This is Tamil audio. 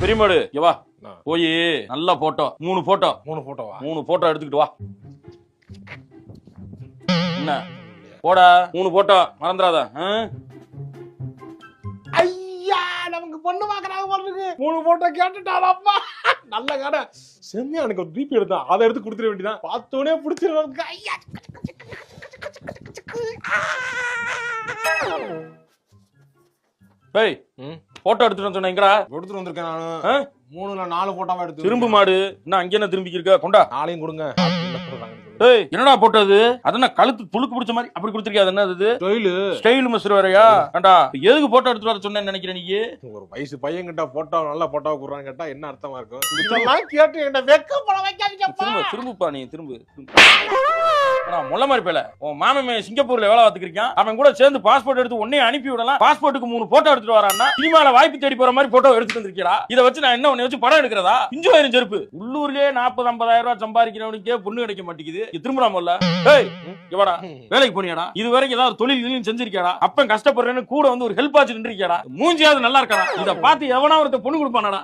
பெரியமாடு இங்க வா. போய் நல்ல போட்டோ மூணு போட்டோ மூணு போட்டோவா மூணு போட்டோ எடுத்துக்கிட்டு வா என்ன போடா மூணு போட்டோ மறந்துடாத ஆ? ஐயா நமக்கு பொண்ணு பாக்குறாங்க போட்டுருக்கு மூணு போட்டோ கேட்டுட்டாரப்பா நல்ல கடை செம்மையா எனக்கு ஒரு பிபி எடுத்தான் அதை எடுத்து கொடுத்துட வேண்டியதான் பார்த்தோன்னே பிடிச்சிருக்கு ஐயா டேய் ம். போட்டோ எடுத்துட்டு சொன்ன எங்கடா? எடுத்துட்டு வந்திருக்கேன் நானு. ஆ? மூணுல நாலு போட்டோவா எடுத்து திரும்பு மாடு என்ன அங்க என்ன திரும்பி இருக்க கொண்டா. நாளையும் கொடுங்க. என்ன. டேய் என்னடா போட்டோ அது? அதென்ன கழுத்து துளுக்கு பிடிச்ச மாதிரி அப்படி கொடுத்துருக்கியா? அது என்ன அது? தொழிலு ஸ்டைல் மிஸ்டர் வேறயா? ஏண்டா எதுக்கு போட்டோ எடுத்துட்டு வர சொன்னேன்னு நினைக்கிறேன் நீ? ஒரு வயசு பையன் கிட்ட போட்டோ நல்ல போட்டோவை கொடுறான்னு கேட்டா என்ன அர்த்தமா இருக்கும்? இதெல்லாம் கேட்டு என்கிட்ட வெக்கப்பட வைக்காதீங்கப்பா. திரும்ப திரும்புப்பா நீ திரும்பு. முள்ள மாதிரி பேல. உன் மாமன் சிங்கப்பூர்ல வேலை பார்த்துக்கிருக்கான். அவன் கூட சேர்ந்து பாஸ்போர்ட் எடுத்து உடனே அனுப்பி விடலாம். பாஸ்போர்ட்டுக்கு மூணு போட்டோ எடுத்துட்டு வரான்னா சினிமால வாய்ப்பு தேடி போற மாதிரி போட்டோ எடுத்துட்டு வந்திருக்கா இதை வச்சு நான் என்ன உன்னை வச்சு படம் எடுக்கிறதா? இஞ்சு ஆயிரம் செருப்பு. உள்ளூர்லயே நாற்பது ஐம்பதாயிரம் ரூபாய் சம்பாதிக்கிறவனுக்கே பொண்ணு கிடைக்க மாட்டேங்குது. இது திரும்பலாம் இல்ல ஏய் இவடா வேலைக்கு போனியாடா. இது வரைக்கும் ஏதாவது தொழில் கிழில் செஞ்சிருக்கியாடா. அப்பன் கஷ்டப்படுறேன்னு கூட வந்து ஒரு ஹெல்ப் ஆச்சு நின்றுக்கியாடா மூஞ்சியாவது நல்லா இருக்காடா. இதை பார்த்து எவனா ஒருத்த பொண்ணு கொடுப்பானடா.